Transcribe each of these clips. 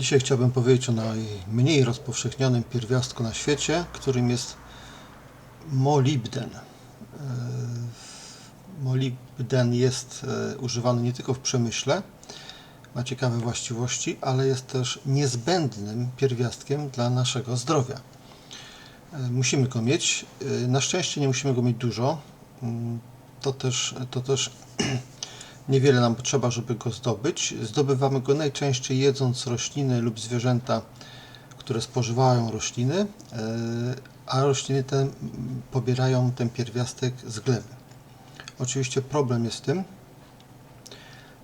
Dzisiaj chciałbym powiedzieć o najmniej rozpowszechnionym pierwiastku na świecie, którym jest molibden. E, Molibden jest e, używany nie tylko w przemyśle, ma ciekawe właściwości, ale jest też niezbędnym pierwiastkiem dla naszego zdrowia. E, Musimy go mieć. Na szczęście nie musimy go mieć dużo. Mm, To też, to też niewiele nam potrzeba, żeby go zdobyć. Zdobywamy go najczęściej jedząc rośliny lub zwierzęta, które spożywają rośliny, e, a rośliny te pobierają ten pierwiastek z gleby. Oczywiście problem jest tym,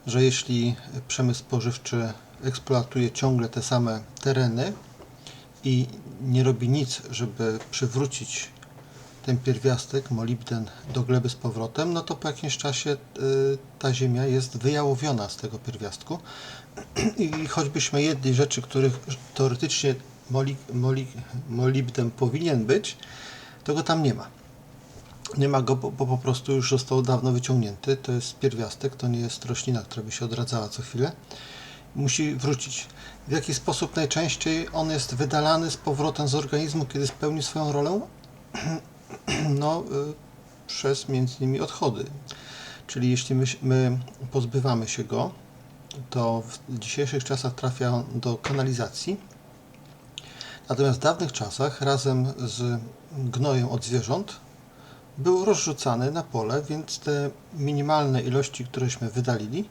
że jeśli przemysł spożywczy eksploatuje ciągle te same tereny i nie robi nic, żeby przywrócić ten pierwiastek, molibden, do gleby z powrotem, no to po jakimś czasie y, ta ziemia jest wyjałowiona z tego pierwiastku i choćbyśmy jedli rzeczy, których teoretycznie moli, moli, molibden powinien być, to go tam nie ma. Nie ma go, bo, bo po prostu już został dawno wyciągnięty. To jest pierwiastek, to nie jest roślina, która by się odradzała co chwilę. Musi wrócić. W jaki sposób najczęściej on jest wydalany z powrotem z organizmu, kiedy spełni swoją rolę? No, y, przez między innymi odchody. Czyli jeśli my, my pozbywamy się go, to w dzisiejszych czasach trafia on do kanalizacji. Natomiast w dawnych czasach razem z gnojem od zwierząt był rozrzucany na pole, więc te minimalne ilości, któreśmy wydalili,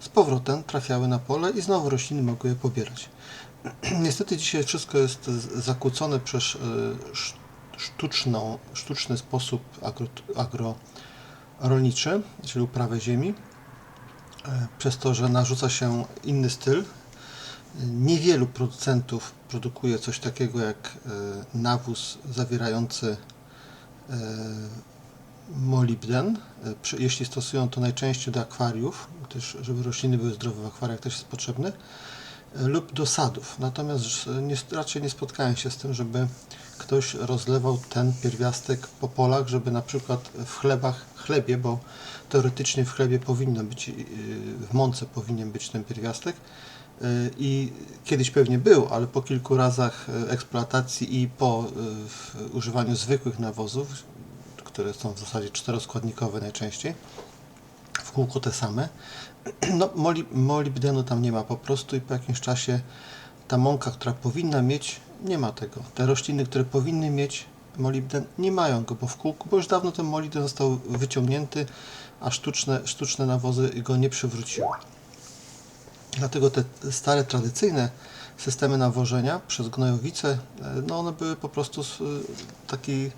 z powrotem trafiały na pole i znowu rośliny mogły je pobierać. Niestety dzisiaj wszystko jest zakłócone przez y, sztuczną, sztuczny sposób agro, agrorolniczy, czyli uprawę ziemi, e, przez to, że narzuca się inny styl. Niewielu producentów produkuje coś takiego jak e, nawóz zawierający e, molibden. E, Jeśli stosują to najczęściej do akwariów, gdyż żeby rośliny były zdrowe w akwariach też jest potrzebny, e, lub do sadów. Natomiast e, nie, raczej nie spotkałem się z tym, żeby ktoś rozlewał ten pierwiastek po polach, żeby na przykład w chlebach, chlebie, bo teoretycznie w chlebie powinno być, yy, w mące powinien być ten pierwiastek yy, i kiedyś pewnie był, ale po kilku razach eksploatacji i po używaniu zwykłych nawozów, które są w zasadzie czteroskładnikowe najczęściej, w kółko te same, no moli, molibdenu tam nie ma po prostu i po jakimś czasie ta mąka, która powinna mieć, nie ma tego. Te rośliny, które powinny mieć molibden, nie mają go, bo w kółku, bo już dawno ten molibden został wyciągnięty, a sztuczne, sztuczne nawozy go nie przywróciły. Dlatego te stare, tradycyjne systemy nawożenia przez gnojowice, e, no one były po prostu s- taki e,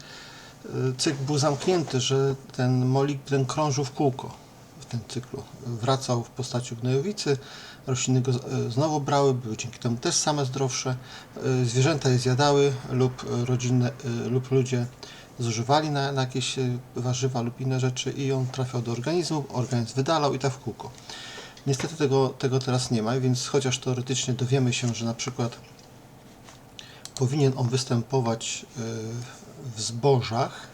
cykl był zamknięty, że ten molibden krążył w kółko tym cyklu. Wracał w postaci gnojowicy, rośliny go e, znowu brały, były dzięki temu też same zdrowsze, e, zwierzęta je zjadały lub rodzinne, e, lub ludzie zużywali na, na jakieś warzywa lub inne rzeczy i on trafiał do organizmu, organizm wydalał i tak w kółko. Niestety tego, tego teraz nie ma, więc chociaż teoretycznie dowiemy się, że na przykład powinien on występować w zbożach,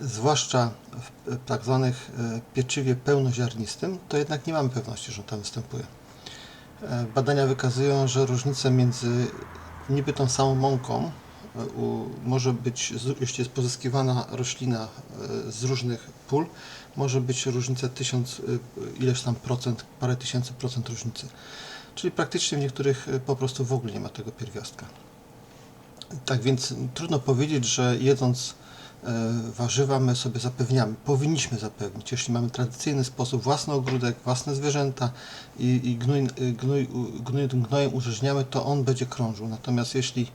zwłaszcza w e, tak zwanych e, pieczywie pełnoziarnistym, to jednak nie mamy pewności, że on tam występuje. E, Badania wykazują, że różnice między niby tą samą mąką może być, jeśli jest pozyskiwana roślina z różnych pól, może być różnica tysiąc, ileś tam procent, parę tysięcy procent różnicy. Czyli praktycznie w niektórych po prostu w ogóle nie ma tego pierwiastka. Tak więc trudno powiedzieć, że jedząc warzywa my sobie zapewniamy, powinniśmy zapewnić, jeśli mamy tradycyjny sposób, własny ogródek, własne zwierzęta i, i gnój, y, gnój, gnój, gnojem użyźniamy, to on będzie krążył. Natomiast jeśli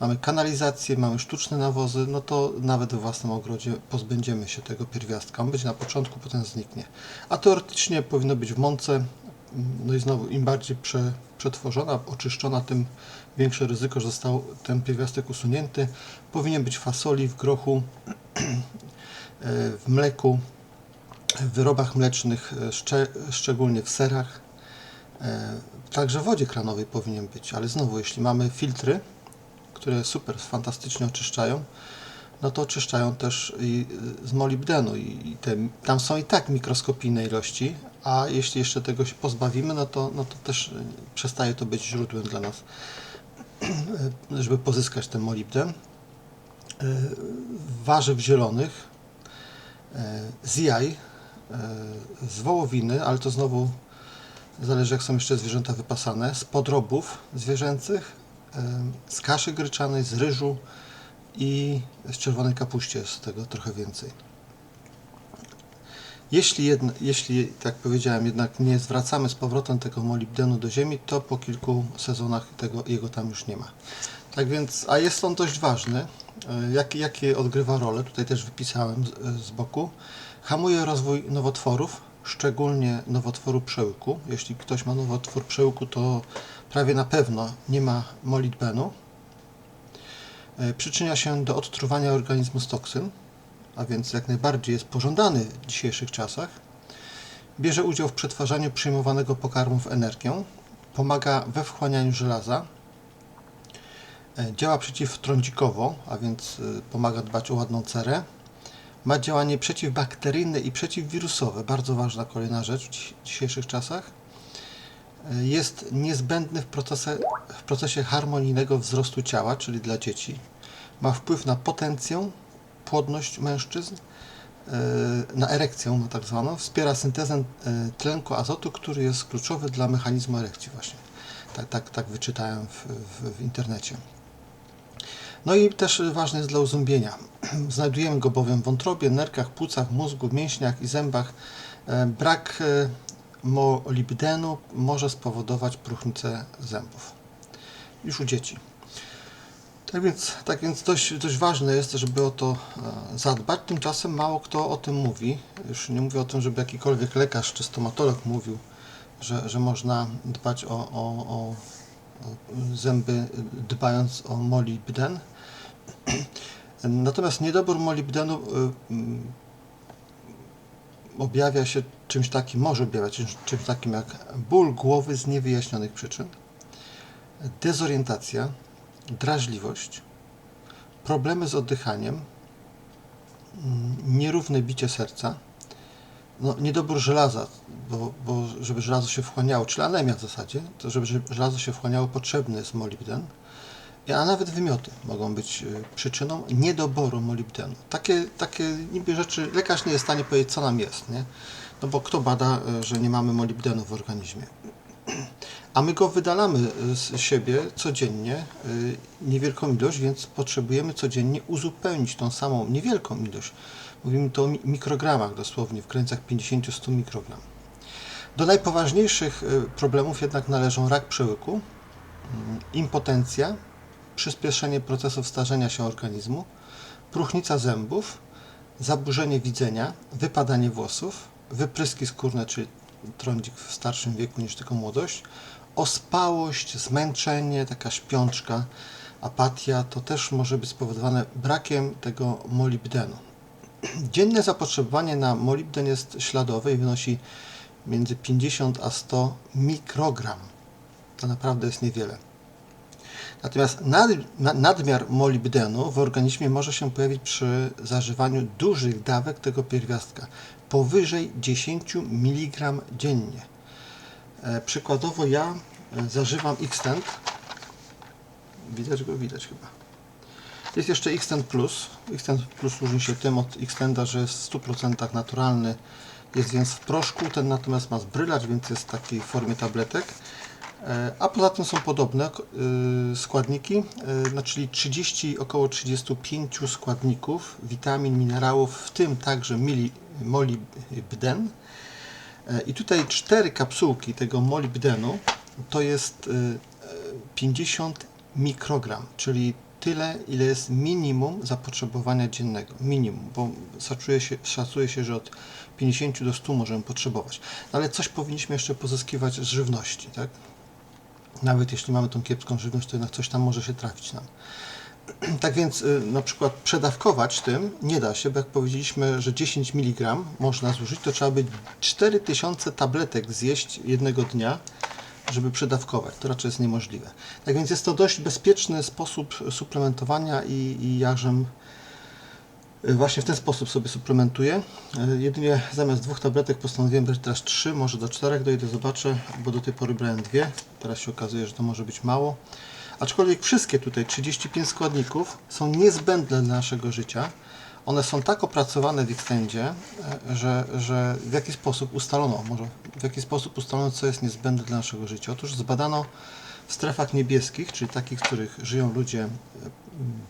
mamy kanalizację, mamy sztuczne nawozy, no to nawet we własnym ogrodzie pozbędziemy się tego pierwiastka. On będzie na początku, potem zniknie. A teoretycznie powinno być w mące, no i znowu im bardziej prze, przetworzona, oczyszczona, tym większe ryzyko, że został ten pierwiastek usunięty. Powinien być w fasoli, w grochu, e, w mleku, w wyrobach mlecznych, e, szcze, szczególnie w serach. E, Także w wodzie kranowej powinien być, ale znowu, jeśli mamy filtry, które super, fantastycznie oczyszczają, no to oczyszczają też y, z molibdenu i te, tam są i tak mikroskopijne ilości, a jeśli jeszcze tego się pozbawimy, no to, no to też y, przestaje to być źródłem dla nas, żeby pozyskać ten molibden. Y, Warzyw zielonych, z jaj, z wołowiny, ale to znowu zależy jak są jeszcze zwierzęta wypasane, z podrobów zwierzęcych, z kaszy gryczanej, z ryżu, i z czerwonej kapuście jest tego trochę więcej. Jeśli, jedna, jeśli, tak jak powiedziałem, jednak nie zwracamy z powrotem tego molibdenu do ziemi, to po kilku sezonach tego, jego tam już nie ma. Tak więc, a jest on dość ważny. E, Jakie, jakie odgrywa rolę? Tutaj też wypisałem z, z boku. Hamuje rozwój nowotworów, szczególnie nowotworu przełyku. Jeśli ktoś ma nowotwór przełyku, to prawie na pewno nie ma molibdenu. E, Przyczynia się do odtruwania organizmu z toksyn, a więc jak najbardziej jest pożądany w dzisiejszych czasach. Bierze udział w przetwarzaniu przyjmowanego pokarmu w energię. Pomaga we wchłanianiu żelaza. E, Działa przeciwtrądzikowo, a więc y, pomaga dbać o ładną cerę. Ma działanie przeciwbakteryjne i przeciwwirusowe, bardzo ważna kolejna rzecz w dzisiejszych czasach. Jest niezbędny w procesie, w procesie harmonijnego wzrostu ciała, czyli dla dzieci. Ma wpływ na potencję, płodność mężczyzn, e, na erekcję ma tak zwaną. Wspiera syntezę e, tlenku azotu, który jest kluczowy dla mechanizmu erekcji właśnie. Tak, tak, tak wyczytałem w, w, w internecie. No i też ważny jest dla uzębienia. Znajdujemy go bowiem w wątrobie, nerkach, płucach, mózgu, mięśniach i zębach. E, Brak molibdenu może spowodować próchnicę zębów. Już u dzieci. Tak więc, tak więc dość, dość ważne jest, żeby o to e, zadbać. Tymczasem mało kto o tym mówi. Już nie mówię o tym, żeby jakikolwiek lekarz czy stomatolog mówił, że, że można dbać o, o, o, zęby, dbając o molibden. Natomiast niedobór molibdenu mm, objawia się czymś takim, może objawiać czymś, czymś takim jak ból głowy z niewyjaśnionych przyczyn, dezorientacja, drażliwość, problemy z oddychaniem, mm, nierówne bicie serca, no, niedobór żelaza, bo, bo żeby żelazo się wchłaniało, czyli anemia w zasadzie, to żeby żelazo się wchłaniało potrzebny jest molibden, a nawet wymioty mogą być y, przyczyną niedoboru molibdenu. Takie, takie niby rzeczy lekarz nie jest w stanie powiedzieć, co nam jest, nie? No bo kto bada, y, że nie mamy molibdenu w organizmie? A my go wydalamy y, z siebie codziennie, niewielką ilość, więc potrzebujemy codziennie uzupełnić tą samą niewielką ilość. Mówimy tu o mi- mikrogramach dosłownie, w granicach 50-100 mikrogram. Do najpoważniejszych problemów jednak należą rak przełyku, mm, impotencja, przyspieszenie procesów starzenia się organizmu, próchnica zębów, zaburzenie widzenia, wypadanie włosów, wypryski skórne, czyli trądzik w starszym wieku niż tylko młodość, ospałość, zmęczenie, taka śpiączka, apatia, to też może być spowodowane brakiem tego molibdenu. Dzienne zapotrzebowanie na molibden jest śladowe i wynosi między 50 a 100 mikrogram. To naprawdę jest niewiele. Natomiast nad, na- nadmiar molibdenu w organizmie może się pojawić przy zażywaniu dużych dawek tego pierwiastka, powyżej 10 mg dziennie. E, przykładowo ja e, zażywam Xtend. Widać go? Widać chyba. Jest jeszcze Xtend Plus. Xtend Plus różni się tym od Xtenda, że jest w 100% naturalny. Jest więc w proszku, ten natomiast ma zbrylacz, więc jest w takiej formie tabletek. E, A poza tym są podobne y, składniki, y, no, czyli 30, około 35 składników, witamin, minerałów, w tym także molibden. E, I tutaj cztery kapsułki tego molibdenu to jest y, y, 50 mikrogram, czyli tyle, ile jest minimum zapotrzebowania dziennego. Minimum, bo szacuje się, szacuje się, że od 50 do 100 możemy potrzebować. No ale coś powinniśmy jeszcze pozyskiwać z żywności, tak? Nawet jeśli mamy tą kiepską żywność, to jednak coś tam może się trafić nam. Tak więc y, na przykład przedawkować tym nie da się, bo jak powiedzieliśmy, że 10 mg można zużyć, to trzeba by 4000 tabletek zjeść jednego dnia, żeby przedawkować. To raczej jest niemożliwe. Tak więc jest to dość bezpieczny sposób suplementowania i, i ja żem Y, Właśnie w ten sposób sobie suplementuję. Y, Jedynie zamiast dwóch tabletek postanowiłem brać teraz trzy, może do czterech dojdę, zobaczę, bo do tej pory brałem dwie. Teraz się okazuje, że to może być mało. Aczkolwiek wszystkie tutaj 35 składników są niezbędne dla naszego życia. One są tak opracowane w Xtendzie, e, że, że w jaki sposób ustalono, może w jaki sposób ustalono, co jest niezbędne dla naszego życia. Otóż zbadano w strefach niebieskich, czyli takich, w których żyją ludzie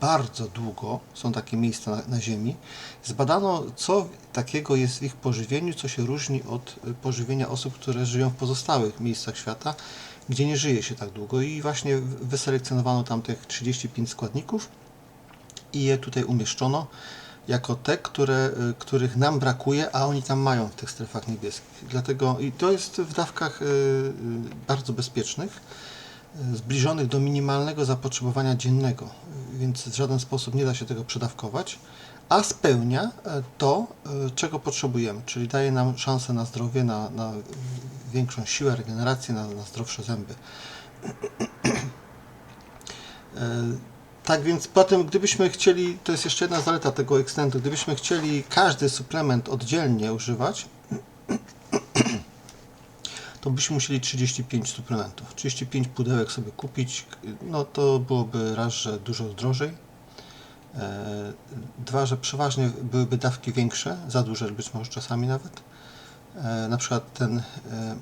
bardzo długo, są takie miejsca na, na Ziemi, zbadano, co takiego jest w ich pożywieniu, co się różni od e, pożywienia osób, które żyją w pozostałych miejscach świata, gdzie nie żyje się tak długo. I właśnie wyselekcjonowano tam tych 35 składników i je tutaj umieszczono jako te, które, y, których nam brakuje, a oni tam mają w tych strefach niebieskich. Dlatego i to jest w dawkach y, y, bardzo bezpiecznych, y, zbliżonych do minimalnego zapotrzebowania dziennego, y, więc w żaden sposób nie da się tego przedawkować, a spełnia y, to, y, czego potrzebujemy, czyli daje nam szansę na zdrowie, na, na większą siłę, regenerację, na, na zdrowsze zęby. Y, tak więc potem, gdybyśmy chcieli, to jest jeszcze jedna zaleta tego extendu, gdybyśmy chcieli każdy suplement oddzielnie używać, to byśmy musieli 35 suplementów. 35 pudełek sobie kupić, no to byłoby raz, że dużo drożej. E, Dwa, że przeważnie byłyby dawki większe, za duże być może czasami nawet. E, Na przykład ten e,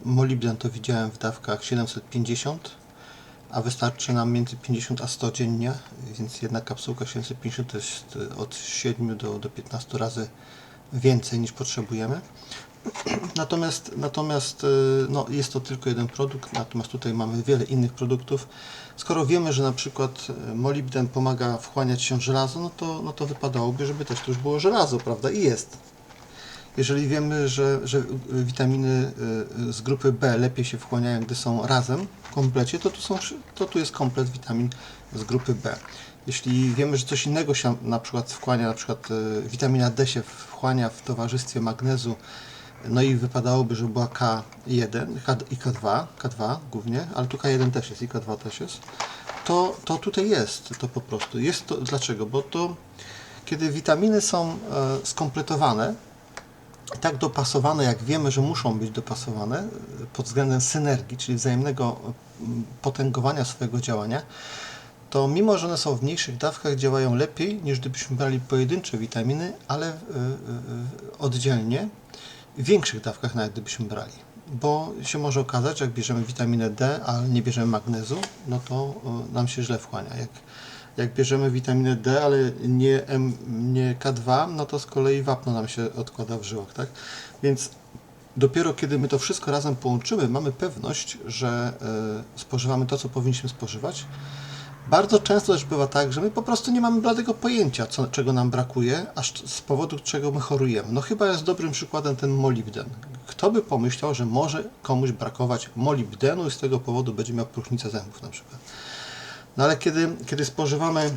molibden to widziałem w dawkach 750 a wystarczy nam między 50 a 100 dziennie, więc jedna kapsułka 750 to jest od 7 do, do 15 razy więcej niż potrzebujemy. Natomiast, natomiast y, no, jest to tylko jeden produkt, natomiast tutaj mamy wiele innych produktów. Skoro wiemy, że na przykład y, molibden pomaga wchłaniać się żelazo, no to, no to wypadałoby, żeby też tu już było żelazo, prawda? I jest. Jeżeli wiemy, że, że witaminy y, z grupy B lepiej się wchłaniają, gdy są razem w komplecie, to tu, są, to tu jest komplet witamin z grupy B. Jeśli wiemy, że coś innego się na przykład wchłania, na przykład witamina D się wchłania w towarzystwie magnezu, no i wypadałoby, żeby była K1 K, i K2, K2 głównie, ale tu K1 też jest i K2 też jest, to, to tutaj jest to po prostu. Jest to, dlaczego? Bo to kiedy witaminy są e, skompletowane, tak dopasowane, jak wiemy, że muszą być dopasowane y, pod względem synergii, czyli wzajemnego mm, potęgowania swojego działania, to mimo, że one są w mniejszych dawkach, działają lepiej niż gdybyśmy brali pojedyncze witaminy, ale oddzielnie, większych dawkach nawet gdybyśmy brali. Bo się może okazać, jak bierzemy witaminę D, ale nie bierzemy magnezu, no to y, nam się źle wchłania. Jak jak bierzemy witaminę D, ale nie, M, nie K2, no to z kolei wapno nam się odkłada w żyłach, tak? Więc dopiero kiedy my to wszystko razem połączymy, mamy pewność, że y, spożywamy to, co powinniśmy spożywać. Bardzo często też bywa tak, że my po prostu nie mamy bladego pojęcia, co, czego nam brakuje, aż z powodu czego my chorujemy. No chyba jest dobrym przykładem ten molibden. Kto by pomyślał, że może komuś brakować molibdenu i z tego powodu będzie miał próchnicę zębów na przykład. No ale kiedy, kiedy spożywamy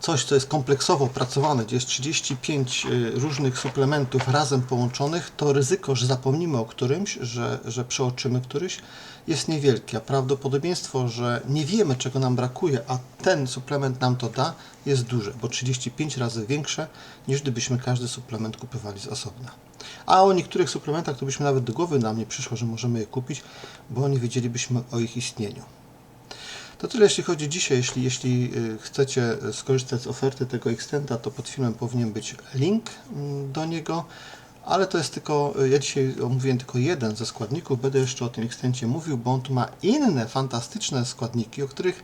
coś, co jest kompleksowo opracowane, gdzie jest 35 y, różnych suplementów razem połączonych, to ryzyko, że zapomnimy o którymś, że, że przeoczymy któryś, jest niewielkie. A prawdopodobieństwo, że nie wiemy, czego nam brakuje, a ten suplement nam to da, jest duże, bo 35 razy większe, niż gdybyśmy każdy suplement kupowali z osobna. A o niektórych suplementach to byśmy nawet do głowy nam nie przyszło, że możemy je kupić, bo nie wiedzielibyśmy o ich istnieniu. To tyle jeśli chodzi dzisiaj. Jeśli, jeśli y, chcecie skorzystać z oferty tego Extenda, to pod filmem powinien być link mm, do niego, ale to jest tylko, y, ja dzisiaj omówiłem tylko jeden ze składników, będę jeszcze o tym Extendzie mówił, bo on tu ma inne fantastyczne składniki, o których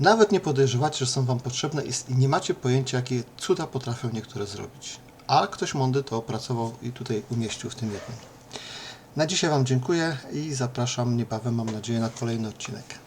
nawet nie podejrzewacie, że są Wam potrzebne i nie macie pojęcia, jakie cuda potrafią niektóre zrobić. A ktoś mądry to opracował i tutaj umieścił w tym jednym. Na dzisiaj Wam dziękuję i zapraszam niebawem, mam nadzieję, na kolejny odcinek.